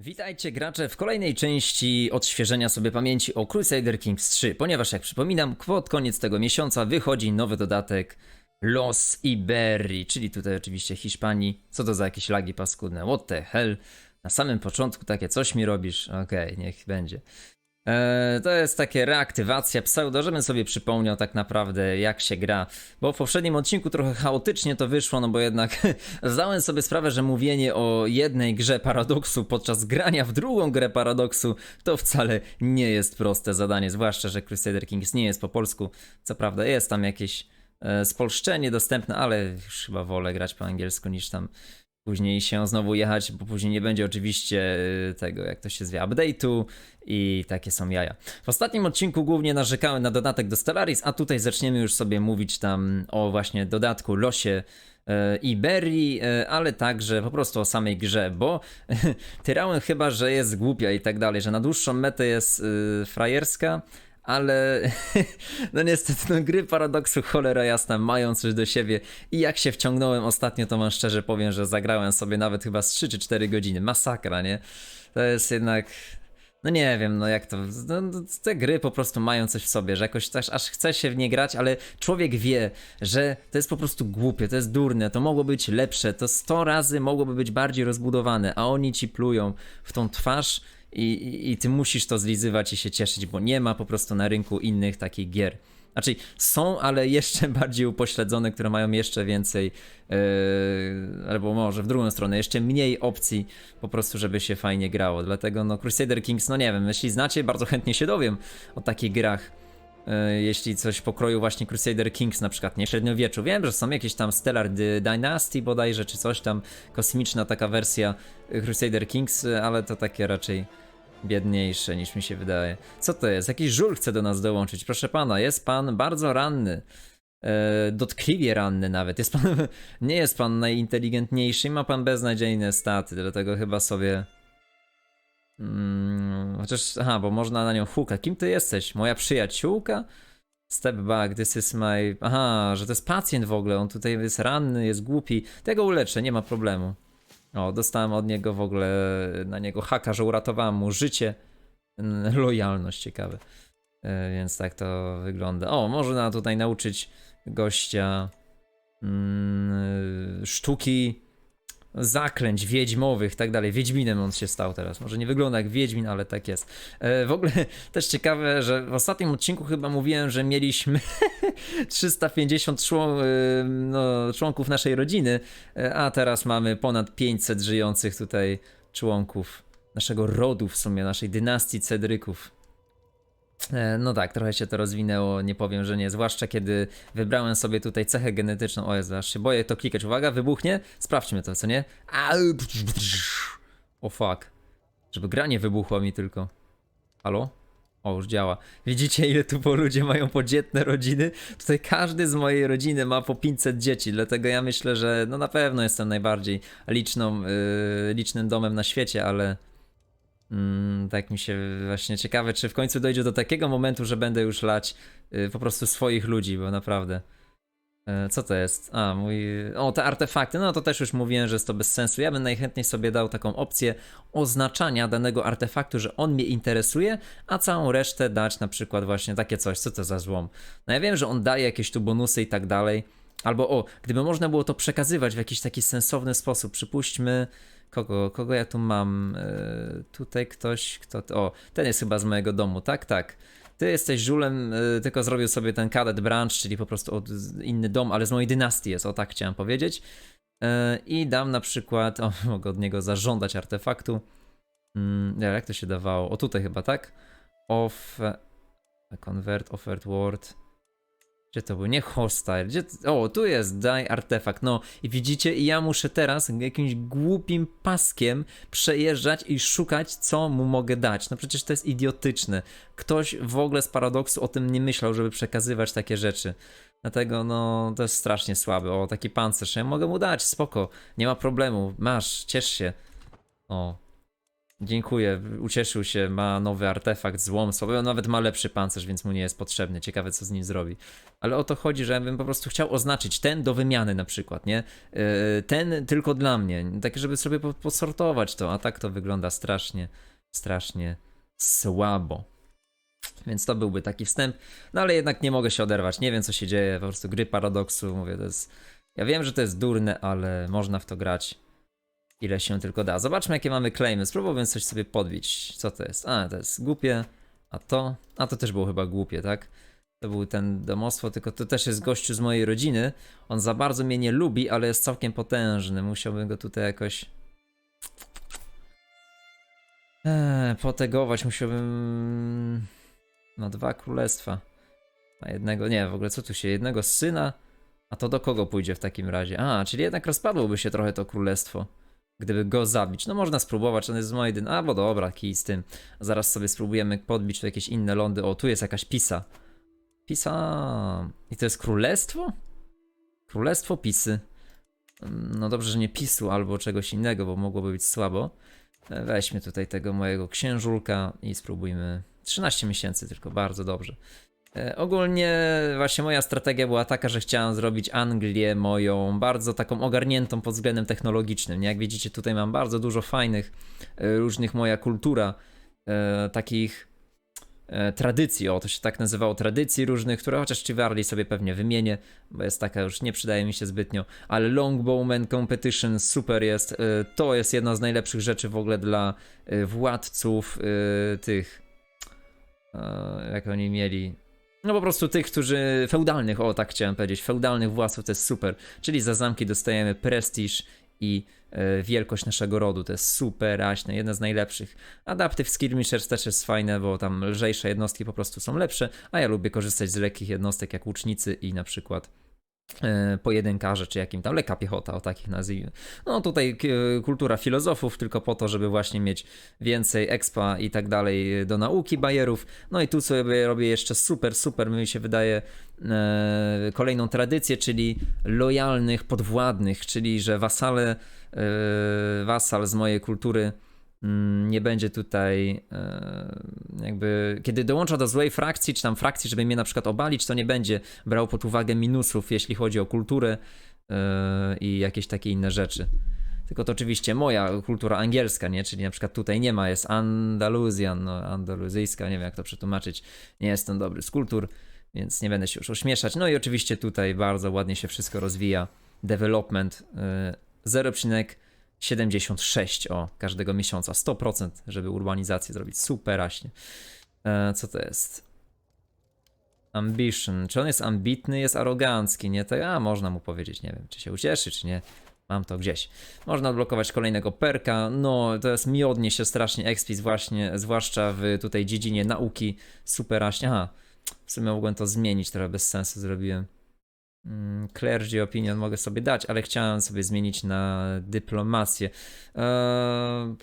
Witajcie gracze w kolejnej części odświeżenia sobie pamięci o Crusader Kings 3, ponieważ jak przypominam, pod koniec tego miesiąca wychodzi nowy dodatek Los Iberii, czyli tutaj oczywiście Hiszpanii. Co to za jakieś lagi paskudne? What the hell? Na samym początku takie coś mi robisz? Okej, niech będzie. Eee, to jest takie reaktywacja pseudo, żebym sobie przypomniał tak naprawdę jak się gra, bo w poprzednim odcinku trochę chaotycznie to wyszło, no bo jednak zdałem sobie sprawę, że mówienie o jednej grze paradoksu podczas grania w drugą grę paradoksu to wcale nie jest proste zadanie, zwłaszcza, że Crusader Kings nie jest po polsku, co prawda jest tam jakieś e, spolszczenie dostępne, ale już chyba wolę grać po angielsku niż tam później się znowu jechać, bo później nie będzie oczywiście y, tego, jak to się zwie, update'u i takie są jaja. W ostatnim odcinku głównie narzekałem na dodatek do Stellaris, a tutaj zaczniemy już sobie mówić tam o właśnie dodatku, losie e, Iberii, e, ale także po prostu o samej grze, bo tyrałem chyba, że jest głupia i tak dalej, że na dłuższą metę jest y, frajerska, ale no niestety no, gry paradoksu cholera jasna mają coś do siebie i jak się wciągnąłem ostatnio, to wam szczerze powiem, że zagrałem sobie nawet chyba z 3 czy 4 godziny. Masakra, nie? To jest jednak... No nie wiem, no jak to. No, no, te gry po prostu mają coś w sobie, że jakoś też aż chce się w nie grać, ale człowiek wie, że to jest po prostu głupie, to jest durne, to mogło być lepsze, to 100 razy mogłoby być bardziej rozbudowane, a oni ci plują w tą twarz i, i, ty musisz to zlizywać i się cieszyć, bo nie ma po prostu na rynku innych takich gier. Znaczy, są, ale jeszcze bardziej upośledzone, które mają jeszcze więcej, yy, albo może w drugą stronę, jeszcze mniej opcji, po prostu, żeby się fajnie grało. Dlatego, no, Crusader Kings, no nie wiem, jeśli znacie, bardzo chętnie się dowiem o takich grach. Yy, jeśli coś pokroju właśnie Crusader Kings, na przykład, nie średniowieczu. Wiem, że są jakieś tam Stellar Dy- Dynasty bodajże, czy coś tam, kosmiczna taka wersja Crusader Kings, yy, ale to takie raczej biedniejsze niż mi się wydaje. Co to jest? Jakiś żul chce do nas dołączyć. Proszę pana, jest pan bardzo ranny. E, dotkliwie ranny nawet. Jest pan, nie jest pan najinteligentniejszy ma pan beznadziejne staty, dlatego chyba sobie... Mm, chociaż, aha, bo można na nią hukać. Kim ty jesteś? Moja przyjaciółka? Step back, this is my... Aha, że to jest pacjent w ogóle, on tutaj jest ranny, jest głupi. Tego uleczę, nie ma problemu. O, dostałem od niego w ogóle na niego haka, że uratowałem mu życie. Mm, Lojalność, ciekawe. E, Więc tak to wygląda. O, można tutaj nauczyć gościa mm, sztuki zaklęć wiedźmowych, tak dalej. Wiedźminem on się stał teraz. Może nie wygląda jak Wiedźmin, ale tak jest. E, w ogóle też ciekawe, że w ostatnim odcinku chyba mówiłem, że mieliśmy 350 człon, y, no, członków naszej rodziny, e, a teraz mamy ponad 500 żyjących tutaj członków naszego rodu w sumie, naszej dynastii Cedryków. E, No tak, trochę się to rozwinęło, nie powiem, że nie. Zwłaszcza kiedy wybrałem sobie tutaj cechę genetyczną. O Jezu, aż się boję to klikać. Uwaga, wybuchnie. Sprawdźmy to, co nie? O fuck. Żeby gra nie wybuchła mi tylko. Halo? O, już działa. Widzicie, ile tu po ludzie mają podzietne rodziny? Tutaj każdy z mojej rodziny ma po 500 dzieci, dlatego ja myślę, że no na pewno jestem najbardziej liczną, yy, licznym domem na świecie, ale mm, tak mi się właśnie ciekawe, czy w końcu dojdzie do takiego momentu, że będę już lać yy, po prostu swoich ludzi, bo naprawdę. E, Co to jest? A, mój. O, te artefakty. No to też już mówiłem, że jest to bez sensu. Ja bym najchętniej sobie dał taką opcję oznaczania danego artefaktu, że on mnie interesuje, a całą resztę dać na przykład właśnie takie coś. Co to za złom? No ja wiem, że on daje jakieś tu bonusy i tak dalej. Albo o, gdyby można było to przekazywać w jakiś taki sensowny sposób. Przypuśćmy. Kogo, kogo ja tu mam? E, tutaj ktoś, kto. O, ten jest chyba z mojego domu, tak? Tak. Ty jesteś żulem, y, tylko zrobił sobie ten cadet branch, czyli po prostu od, inny dom, ale z mojej dynastii jest, o tak chciałem powiedzieć. Y, I dam na przykład, o, mogę od niego zażądać artefaktu. Mm, jak to się dawało? O, tutaj chyba, tak? Off... Convert, offered word. Gdzie to był? Nie hostile. Gdzie... O, tu jest, daj artefakt. No i widzicie, i ja muszę teraz jakimś głupim paskiem przejeżdżać i szukać, co mu mogę dać. No przecież to jest idiotyczne. Ktoś w ogóle z paradoksu o tym nie myślał, żeby przekazywać takie rzeczy. Dlatego, no, to jest strasznie słabe. O, taki pancerz. Ja mogę mu dać, spoko. Nie ma problemu. Masz, ciesz się. O. Dziękuję, ucieszył się, ma nowy artefakt, złom on nawet ma lepszy pancerz, więc mu nie jest potrzebny. Ciekawe, co z nim zrobi. Ale o to chodzi, że ja bym po prostu chciał oznaczyć ten do wymiany na przykład, nie? Yy, ten tylko dla mnie, tak żeby sobie po- posortować to, a tak to wygląda strasznie, strasznie słabo. Więc to byłby taki wstęp, no ale jednak nie mogę się oderwać, nie wiem co się dzieje, po prostu gry paradoksu, mówię, to jest... Ja wiem, że to jest durne, ale można w to grać ile się tylko da. Zobaczmy, jakie mamy claimy. Spróbowałem coś sobie podbić. Co to jest? A, to jest głupie. A to? A to też było chyba głupie, tak? To był ten domostwo, tylko to też jest gościu z mojej rodziny. On za bardzo mnie nie lubi, ale jest całkiem potężny. Musiałbym go tutaj jakoś. Eee, potegować musiałbym. No, dwa królestwa. A jednego. Nie, w ogóle co tu się? Jednego syna. A to do kogo pójdzie w takim razie? A, czyli jednak rozpadłoby się trochę to królestwo gdyby go zabić. No można spróbować, on jest z mojej dyn. A, bo dobra, kij z tym. Zaraz sobie spróbujemy podbić tu jakieś inne lądy. O, tu jest jakaś Pisa. Pisa. I to jest królestwo? Królestwo Pisy. No dobrze, że nie Pisu albo czegoś innego, bo mogłoby być słabo. E, Weźmy tutaj tego mojego księżulka i spróbujmy. 13 miesięcy tylko, bardzo dobrze. E, Ogólnie właśnie moja strategia była taka, że chciałem zrobić Anglię moją bardzo taką ogarniętą pod względem technologicznym. Jak widzicie, tutaj mam bardzo dużo fajnych, e, różnych moja kultura, e, takich tradycji, o to się tak nazywało, tradycji różnych, które chociaż Chivalry sobie pewnie wymienię, bo jest taka już nie przydaje mi się zbytnio, ale Longbowman Competition super jest, to jest jedna z najlepszych rzeczy w ogóle dla władców tych, jak oni mieli, no po prostu tych, którzy feudalnych, o tak chciałem powiedzieć, feudalnych władców to jest super. Czyli za zamki dostajemy prestiż i e, wielkość naszego rodu. To jest super raśne, jedna z najlepszych. Adaptive Skirmishers też jest fajne, bo tam lżejsze jednostki po prostu są lepsze, a ja lubię korzystać z lekkich jednostek jak łucznicy i na przykład pojedynkarze, czy jakim tam, lekka piechota, o takich nazwijmy. No tutaj kultura filozofów, tylko po to, żeby właśnie mieć więcej expa i tak dalej do nauki bajerów. No i tu sobie robię jeszcze super, super, mi się wydaje, e, kolejną tradycję, czyli lojalnych podwładnych, czyli że wasale, e, wasal z mojej kultury Mm, nie będzie tutaj e, jakby, kiedy dołącza do złej frakcji, czy tam frakcji, żeby mnie na przykład obalić, to nie będzie brał pod uwagę minusów, jeśli chodzi o kulturę e, i jakieś takie inne rzeczy. Tylko to oczywiście moja kultura angielska, nie? Czyli na przykład tutaj nie ma, jest Andaluzjan, no, andaluzyjska, nie wiem jak to przetłumaczyć. Nie jestem dobry z kultur, więc nie będę się już ośmieszać. No i oczywiście tutaj bardzo ładnie się wszystko rozwija. Development e, 0,5 76 o każdego miesiąca. 100%, żeby urbanizację zrobić. Superaśnie. E, co to jest? Ambition. Czy on jest ambitny, jest arogancki, nie? To, a, można mu powiedzieć, nie wiem, czy się ucieszy, czy nie. Mam to gdzieś. Można odblokować kolejnego perka. No, to jest miodnie się strasznie expis właśnie, zwłaszcza w tutaj dziedzinie nauki. Superaśnie. Aha, w sumie mogłem to zmienić, trochę bez sensu zrobiłem. Mm, Clergy opinion mogę sobie dać, ale chciałem sobie zmienić na dyplomację. Eee,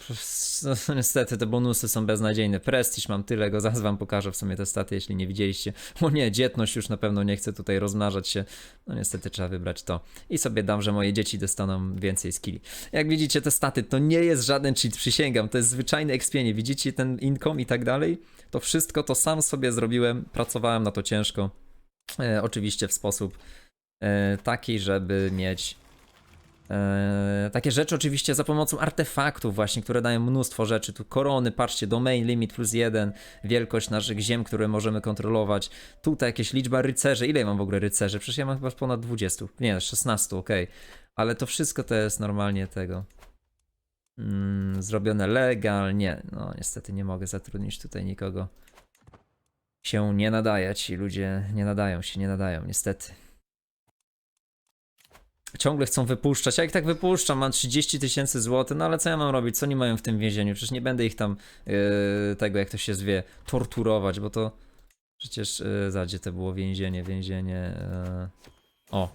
no, niestety te bonusy są beznadziejne. Prestiż mam tyle, go zaraz wam pokażę w sumie te staty, jeśli nie widzieliście. O nie, dzietność już na pewno nie chcę tutaj rozmnażać się. No niestety trzeba wybrać to. I sobie dam, że moje dzieci dostaną więcej skilli. Jak widzicie te staty, to nie jest żaden cheat, przysięgam. To jest zwyczajne expienie. Widzicie ten income i tak dalej? To wszystko to sam sobie zrobiłem. Pracowałem na to ciężko. E, oczywiście w sposób taki, żeby mieć e, takie rzeczy oczywiście za pomocą artefaktów właśnie, które dają mnóstwo rzeczy. Tu korony, patrzcie, domain limit plus jeden, wielkość naszych ziem, które możemy kontrolować. Tutaj jakieś liczba rycerzy. Ile ja mam w ogóle rycerzy? Przecież ja mam chyba ponad 20. Nie, 16, okej. Ale to wszystko to jest normalnie tego. Mm, zrobione legalnie. No niestety nie mogę zatrudnić tutaj nikogo się nie nadaje. Ci ludzie nie nadają się, nie nadają, niestety. Ciągle chcą wypuszczać. Jak tak wypuszczam, mam 30 tysięcy złotych, no ale co ja mam robić? Co oni mają w tym więzieniu? Przecież nie będę ich tam yy, tego, jak to się zwie, torturować, bo to przecież yy, za gdzie to było więzienie, więzienie. Yy... O.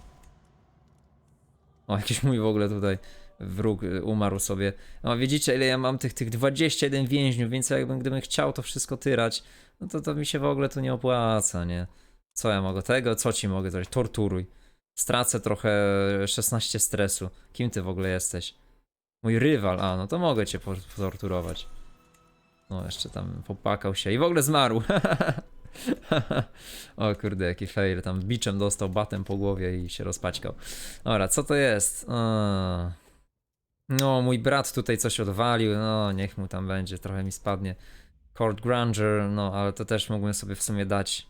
O, jakiś mój w ogóle tutaj wróg umarł sobie. No widzicie, ile ja mam tych, tych 21 więźniów, więc jakbym gdybym chciał to wszystko tyrać, no to to mi się w ogóle tu nie opłaca, nie? Co ja mogę tego? Co ci mogę zrobić? Torturuj. Stracę trochę 16 stresu. Kim ty w ogóle jesteś? Mój rywal, a no to mogę cię por- torturować. No, jeszcze tam popłakał się i w ogóle zmarł. o kurde, jaki fail. Tam biczem dostał batem po głowie i się rozpaćkał. Dobra, co to jest? No, mój brat tutaj coś odwalił. No, niech mu tam będzie, trochę mi spadnie. Court Granger, no, ale to też mógłbym sobie w sumie dać.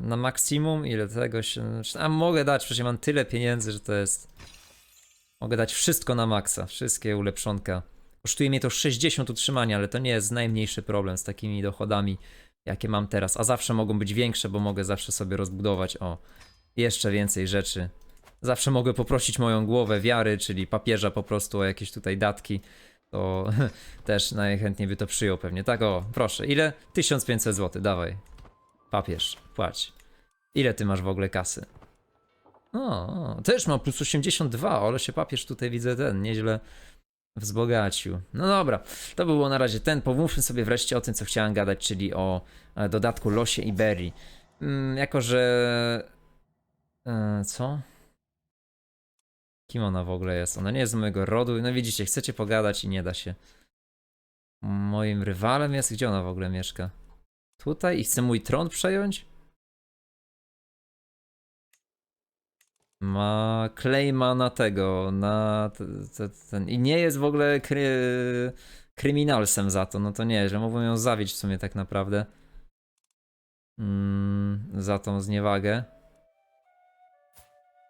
Na maksimum, ile tego się. A mogę dać, przecież mam tyle pieniędzy, że to jest. Mogę dać wszystko na maksa, wszystkie ulepszonka. Kosztuje mnie to 60 utrzymania, ale to nie jest najmniejszy problem z takimi dochodami, jakie mam teraz. A zawsze mogą być większe, bo mogę zawsze sobie rozbudować o jeszcze więcej rzeczy. Zawsze mogę poprosić moją głowę wiary, czyli papieża po prostu o jakieś tutaj datki. To też najchętniej by to przyjął pewnie. Tak, o, proszę. Ile? 1500 zł, dawaj. Papież, płać. Ile ty masz w ogóle kasy? O, też mam plus 82, ale się papież tutaj widzę ten, nieźle wzbogacił. No dobra, to było na razie ten. Pomówmy sobie wreszcie o tym, co chciałem gadać, czyli o e, dodatku Losie i Berry. Mm, jako, że... E, co? Kim ona w ogóle jest? Ona nie jest z mojego rodu. No widzicie, chcecie pogadać i nie da się. Moim rywalem jest? Gdzie ona w ogóle mieszka? Tutaj? I chce mój tron przejąć? Ma claima na tego, na t, t, ten. I nie jest w ogóle kry, kryminalsem za to. No to nie, że mogą ją zawić w sumie tak naprawdę. Mm, za tą zniewagę.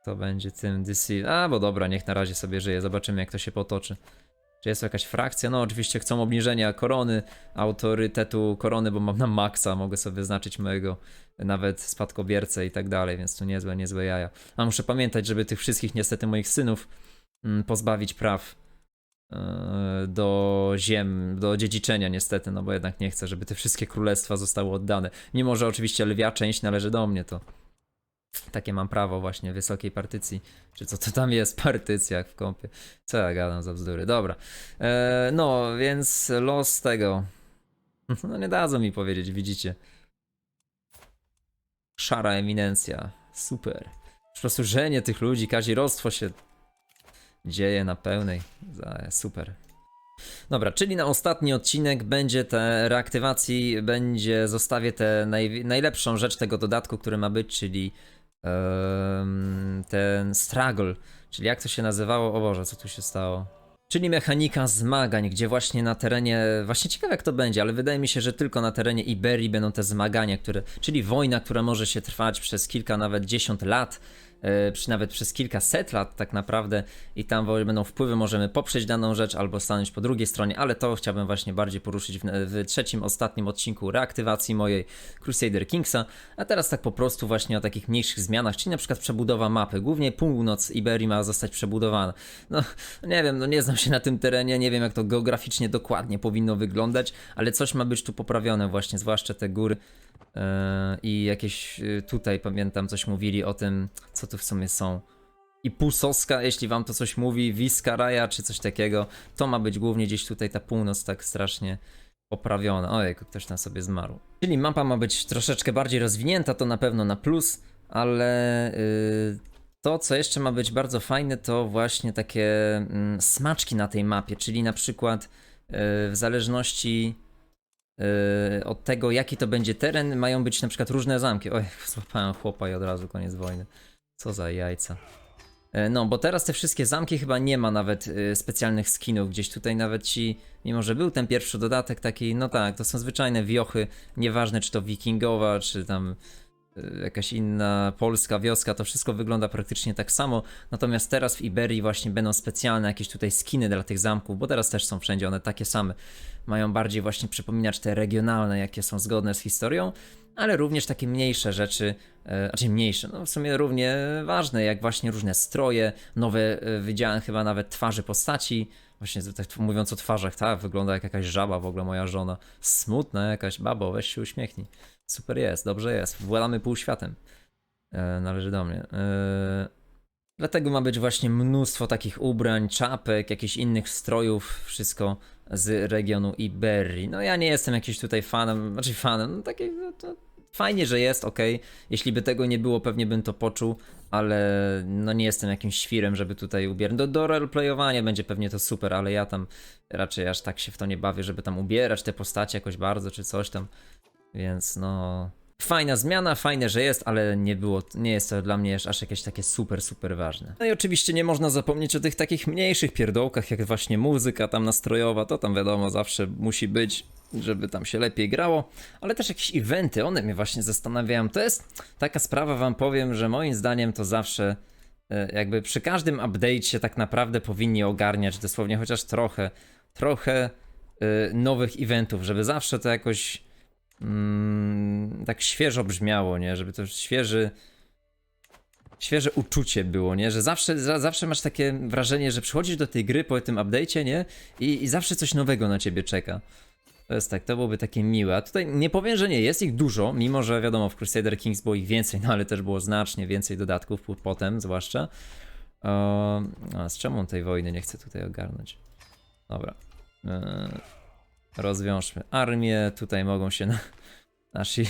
To będzie tym DC. A, bo dobra, niech na razie sobie żyje. Zobaczymy, jak to się potoczy. Czy jest jakaś frakcja? No, oczywiście chcą obniżenia korony, autorytetu korony, bo mam na maksa. Mogę sobie wyznaczyć mojego nawet spadkobiercę i tak dalej, więc tu niezłe, niezłe jaja. A muszę pamiętać, żeby tych wszystkich niestety moich synów mm, pozbawić praw yy, do ziem, do dziedziczenia niestety, no bo jednak nie chcę, żeby te wszystkie królestwa zostały oddane. Mimo, że oczywiście lwia część należy do mnie, to takie mam prawo właśnie wysokiej partycji. Czy co to tam jest? Partycja jak w kąpie. Co ja gadam za bzdury. Dobra. E, no, więc los tego. No nie dadzą mi powiedzieć, widzicie. Szara eminencja. Super. Po prostu żenie tych ludzi, kazirostwo się dzieje na pełnej. Super. Dobra, czyli na ostatni odcinek będzie te reaktywacji, będzie, zostawię tę naj, najlepszą rzecz tego dodatku, który ma być, czyli ten struggle, czyli jak to się nazywało, o Boże, co tu się stało? Czyli mechanika zmagań, gdzie właśnie na terenie, właśnie ciekawe jak to będzie, ale wydaje mi się, że tylko na terenie Iberii będą te zmagania, które, czyli wojna, która może się trwać przez kilka, nawet dziesiąt lat, e, czy nawet przez kilkaset lat tak naprawdę i tam będą wpływy, możemy poprzeć daną rzecz albo stanąć po drugiej stronie, ale to chciałbym właśnie bardziej poruszyć w, w trzecim, ostatnim odcinku reaktywacji mojej Crusader Kingsa, a teraz tak po prostu właśnie o takich mniejszych zmianach, czyli na przykład przebudowa mapy, głównie północ Iberii ma zostać przebudowana. No nie wiem, no nie znam się na tym terenie, nie wiem jak to geograficznie dokładnie powinno wyglądać, ale coś ma być tu poprawione właśnie, zwłaszcza te góry i jakieś yy, tutaj pamiętam coś mówili o tym, co tu w sumie są. I Pusoska, jeśli wam to coś mówi, Wiskaraja czy coś takiego, to ma być głównie gdzieś tutaj ta północ tak strasznie poprawiona. Ojej, ktoś tam sobie zmarł. Czyli mapa ma być troszeczkę bardziej rozwinięta, to na pewno na plus, ale yy, to, co jeszcze ma być bardzo fajne, to właśnie takie mm, smaczki na tej mapie, czyli na przykład yy, w zależności yy, od tego, jaki to będzie teren, mają być na przykład różne zamki. Oj, złapałem chłopa i od razu koniec wojny. Co za jajca. E, No, bo teraz te wszystkie zamki chyba nie ma nawet y, specjalnych skinów. Gdzieś tutaj nawet ci, mimo że był ten pierwszy dodatek taki, no tak, to są zwyczajne wiochy, nieważne czy to wikingowa, czy tam jakaś inna polska wioska, to wszystko wygląda praktycznie tak samo. Natomiast teraz w Iberii właśnie będą specjalne jakieś tutaj skiny dla tych zamków, bo teraz też są wszędzie one takie same. Mają bardziej właśnie przypominać te regionalne, jakie są zgodne z historią, ale również takie mniejsze rzeczy, e, znaczy mniejsze, no w sumie równie ważne, jak właśnie różne stroje, nowe, e, widziałem chyba nawet twarzy postaci, właśnie tak mówiąc o twarzach, tak, wygląda jak jakaś żaba w ogóle moja żona, smutna jakaś, babo, weź się uśmiechnij, super jest, dobrze jest, władamy półświatem, e, należy do mnie. E, dlatego ma być właśnie mnóstwo takich ubrań, czapek, jakichś innych strojów, wszystko z regionu Iberii. No ja nie jestem jakiś tutaj fanem, znaczy fanem, no taki, no, Fajnie, że jest, ok. Jeśli by tego nie było, pewnie bym to poczuł, ale no nie jestem jakimś świrem, żeby tutaj ubierać. Do, do roleplayowania będzie pewnie to super, ale ja tam raczej aż tak się w to nie bawię, żeby tam ubierać te postacie jakoś bardzo, czy coś tam. Więc no. Fajna zmiana, fajne, że jest, ale nie było, nie jest to dla mnie aż jakieś takie super, super ważne. No i oczywiście nie można zapomnieć o tych takich mniejszych pierdołkach, jak właśnie muzyka tam nastrojowa, to tam wiadomo, zawsze musi być, żeby tam się lepiej grało, ale też jakieś eventy, one mnie właśnie zastanawiają. To jest taka sprawa, wam powiem, że moim zdaniem to zawsze e, jakby przy każdym update'cie tak naprawdę powinni ogarniać dosłownie chociaż trochę, trochę e, nowych eventów, żeby zawsze to jakoś mm, tak świeżo brzmiało, nie? Żeby to świeży, świeże uczucie było, nie? Że zawsze, za, zawsze masz takie wrażenie, że przychodzisz do tej gry po tym update'cie, nie? I, I zawsze coś nowego na ciebie czeka. To jest tak, to byłoby takie miłe. A tutaj nie powiem, że nie, jest ich dużo, mimo że wiadomo, w Crusader Kings było ich więcej, no ale też było znacznie więcej dodatków po- potem, zwłaszcza. O, a z czemu tej wojny nie chce tutaj ogarnąć? Dobra. Eee, rozwiążmy armię, tutaj mogą się na, nasi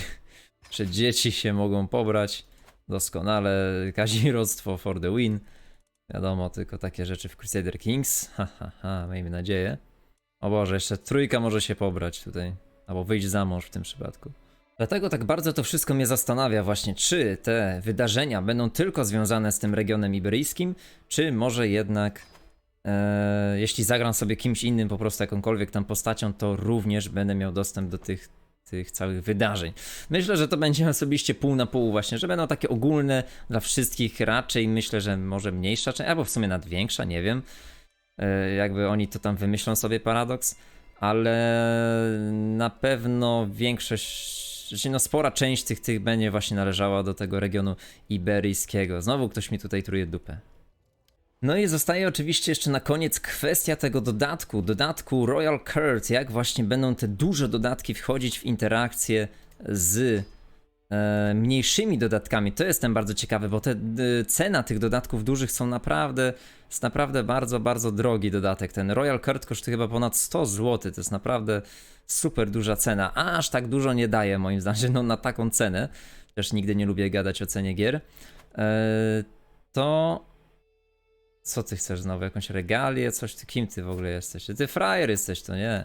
czy dzieci się mogą pobrać. Doskonale, kazirodztwo for the win. Wiadomo, tylko takie rzeczy w Crusader Kings. Ha, ha, ha, miejmy nadzieję. O Boże, jeszcze trójka może się pobrać tutaj. Albo wyjść za mąż w tym przypadku. Dlatego tak bardzo to wszystko mnie zastanawia właśnie, czy te wydarzenia będą tylko związane z tym regionem iberyjskim, czy może jednak jeśli zagram sobie kimś innym, po prostu jakąkolwiek tam postacią, to również będę miał dostęp do tych, tych całych wydarzeń. Myślę, że to będzie osobiście pół na pół właśnie, że będą takie ogólne dla wszystkich, raczej myślę, że może mniejsza część, albo w sumie nawet większa, nie wiem. E, jakby oni to tam wymyślą sobie paradoks, ale na pewno większość, znaczy no spora część tych, tych będzie właśnie należała do tego regionu iberyjskiego. Znowu ktoś mi tutaj truje dupę. No i zostaje oczywiście jeszcze na koniec kwestia tego dodatku, dodatku Royal Kurt, jak właśnie będą te duże dodatki wchodzić w interakcję z e, mniejszymi dodatkami. To jestem bardzo ciekawy, bo te y, cena tych dodatków dużych są naprawdę, jest naprawdę bardzo, bardzo drogi dodatek. Ten Royal Kurt kosztuje chyba ponad 100 zł, to jest naprawdę super duża cena, a aż tak dużo nie daje moim zdaniem, no na taką cenę, też nigdy nie lubię gadać o cenie gier, e, to co ty chcesz znowu? Jakąś regalię? Coś? Ty kim ty w ogóle jesteś? Ty frajer jesteś, to nie.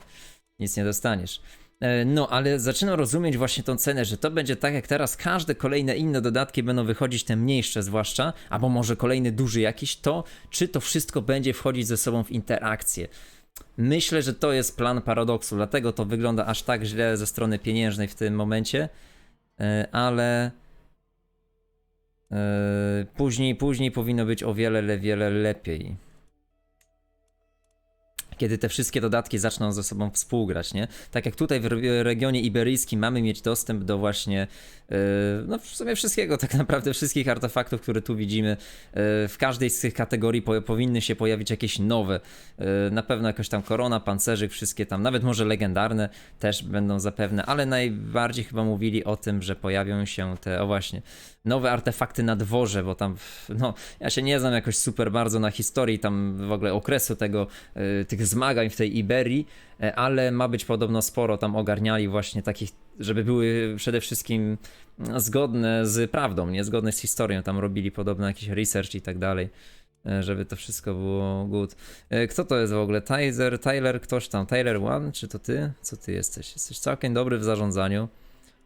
Nic nie dostaniesz. E, No, ale zaczynam rozumieć właśnie tą cenę, że to będzie tak jak teraz każde kolejne inne dodatki będą wychodzić, te mniejsze zwłaszcza, albo może kolejny duży jakiś, to czy to wszystko będzie wchodzić ze sobą w interakcję. Myślę, że to jest plan paradoksu, dlatego to wygląda aż tak źle ze strony pieniężnej w tym momencie, E, ale e, później, później powinno być o wiele, le- wiele lepiej. Kiedy te wszystkie dodatki zaczną ze sobą współgrać, nie? Tak jak tutaj w re- regionie iberyjskim mamy mieć dostęp do właśnie, e, no w sumie wszystkiego, tak naprawdę wszystkich artefaktów, które tu widzimy. E, w każdej z tych kategorii po, powinny się pojawić jakieś nowe. E, na pewno jakoś tam korona, pancerzyk, wszystkie tam, nawet może legendarne też będą zapewne, ale najbardziej chyba mówili o tym, że pojawią się te, o właśnie, nowe artefakty na dworze, bo tam, no, ja się nie znam jakoś super bardzo na historii tam w ogóle okresu tego, tych zmagań w tej Iberii, e, ale ma być podobno sporo tam ogarniali właśnie takich, żeby były przede wszystkim zgodne z prawdą, nie zgodne z historią, tam robili podobno jakiś research i tak dalej. e, Żeby to wszystko było good. E, Kto to jest w ogóle? Tyler, Tyler, ktoś tam? Tyler One? Czy to ty? Co ty jesteś? Jesteś całkiem dobry w zarządzaniu.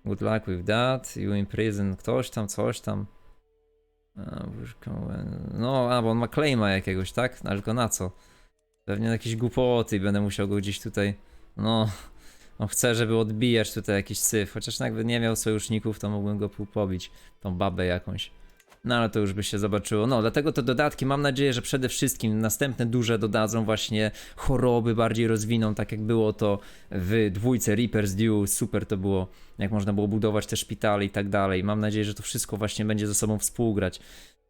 Good luck with that. You imprison ktoś tam, coś tam. No, a bo on ma claima jakiegoś, tak? No, tylko na co? Pewnie jakieś głupoty i będę musiał go gdzieś tutaj. No. On chce, żeby odbijać tutaj jakiś syf. Chociaż jakby nie miał sojuszników, to mógłbym go pobić. Tą babę jakąś. No ale to już by się zobaczyło. No, dlatego te dodatki mam nadzieję, że przede wszystkim następne duże dodadzą właśnie choroby, bardziej rozwiną, tak jak było to w dwójce Reaper's Due. Super to było, jak można było budować te szpitale i tak dalej. Mam nadzieję, że to wszystko właśnie będzie ze sobą współgrać.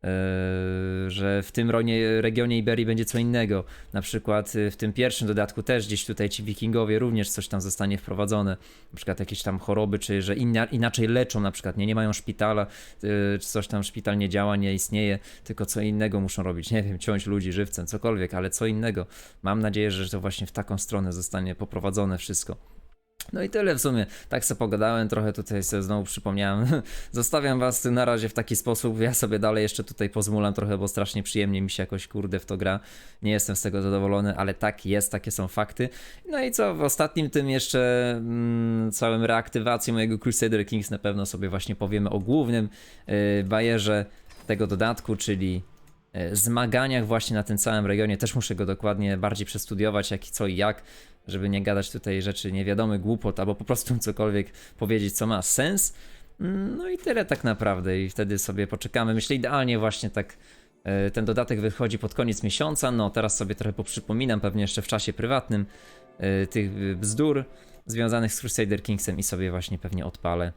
Eee, że w tym regionie Iberii będzie co innego. Na przykład y, w tym pierwszym dodatku też gdzieś tutaj ci wikingowie również coś tam zostanie wprowadzone. Na przykład jakieś tam choroby, czy że inaczej leczą na przykład, nie, nie mają szpitala, y, czy coś tam szpital nie działa, nie istnieje, tylko co innego muszą robić. Nie wiem, ciąć ludzi żywcem, cokolwiek, ale co innego. Mam nadzieję, że to właśnie w taką stronę zostanie poprowadzone wszystko. No i tyle w sumie. Tak sobie pogadałem, trochę tutaj sobie znowu przypomniałem. Zostawiam was na razie w taki sposób. Ja sobie dalej jeszcze tutaj pozmulam trochę, bo strasznie przyjemnie mi się jakoś kurde w to gra. Nie jestem z tego zadowolony, ale tak jest, takie są fakty. No i co, w ostatnim tym jeszcze mm, całym reaktywacji mojego Crusader Kings na pewno sobie właśnie powiemy o głównym yy, bajerze tego dodatku, czyli e, zmaganiach właśnie na tym całym regionie. Też muszę go dokładnie bardziej przestudiować, jak i co i jak, żeby nie gadać tutaj rzeczy niewiadomych, głupot, albo po prostu cokolwiek powiedzieć, co ma sens. Mm, No i tyle tak naprawdę i wtedy sobie poczekamy. Myślę idealnie właśnie tak e, ten dodatek wychodzi pod koniec miesiąca, no teraz sobie trochę poprzypominam, pewnie jeszcze w czasie prywatnym e, tych e, bzdur związanych z Crusader Kingsem i sobie właśnie pewnie odpalę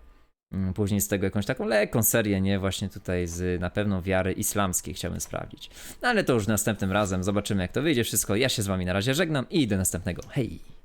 Później z tego jakąś taką lekką serię, nie? Właśnie tutaj z na pewno wiary islamskiej chciałbym sprawdzić. No ale to już następnym razem zobaczymy jak to wyjdzie wszystko. Ja się z wami na razie żegnam i do następnego. Hej!